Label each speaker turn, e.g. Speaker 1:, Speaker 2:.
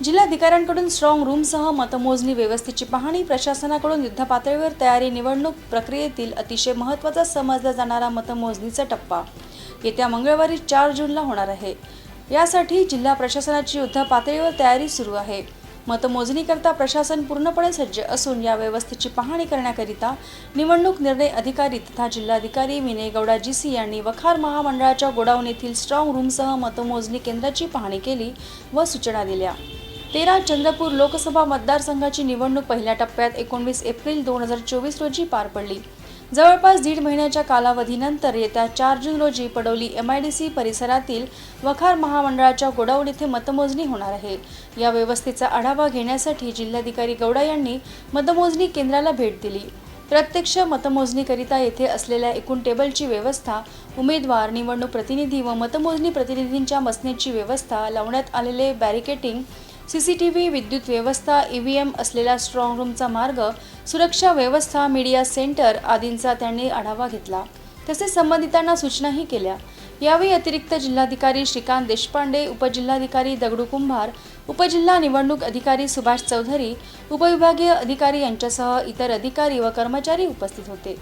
Speaker 1: जिल्हाधिकाऱ्यांकडून strong रूमसह मतमोजणी व्यवस्थेची पाहणी प्रशासनाकडून युद्धपातळीवर तयारी निवडणूक प्रक्रियेतील अतिशय महत्त्वाचा समजला जाणारा मतमोजणीचा टप्पा. येत्या मंगळवारी चार जूनला होणार आहे. यासाठी जिल्हा प्रशासनाची युद्धपातळीवर तयारी सुरू आहे. मतमोजणीकरता प्रशासन पूर्णपणे सज्ज असून या व्यवस्थेची पाहणी करण्याकरिता निवडणूक निर्णय अधिकारी तथा जिल्हाधिकारी विनय गौडा जी सी यांनी वखार महामंडळाच्या गोडाऊन येथील स्ट्रॉंग रूमसह मतमोजणी केंद्राची पाहणी केली व सूचना दिल्या. तेरा चंद्रपूर लोकसभा मतदारसंघाची निवडणूक पहिल्या टप्प्यात एकोणवीस एप्रिल दोन हजार चोवीस रोजी पार पडली. जवळपास दीड महिन्याच्या कालावधीनंतर येत्या चार जून रोजी पडोली सी परिसरातील वखार महामंडळाच्या गोडाऊन येथे मतमोजणी होणार आहे. या व्यवस्थेचा आढावा घेण्यासाठी जिल्हाधिकारी गौडा यांनी मतमोजणी केंद्राला भेट दिली. प्रत्यक्ष मतमोजणीकरिता येथे असलेल्या एकूण टेबलची व्यवस्था उमेदवार निवडणूक प्रतिनिधी व मतमोजणी प्रतिनिधींच्या बसण्याची व्यवस्था लावण्यात आलेले barricading C C T V विद्युत व्यवस्था ई व्ही एम असलेला स्ट्रॉंग रूमचा मार्ग सुरक्षा व्यवस्था मीडिया सेंटर आदींचा त्यांनी आढावा घेतला. तसेच संबंधितांना सूचनाही केल्या. यावेळी अतिरिक्त जिल्हाधिकारी श्रीकांत देशपांडे उपजिल्हाधिकारी दगडू कुंभार उपजिल्हा निवडणूक अधिकारी सुभाष चौधरी उपविभागीय अधिकारी यांच्यासह इतर अधिकारी व कर्मचारी उपस्थित होते.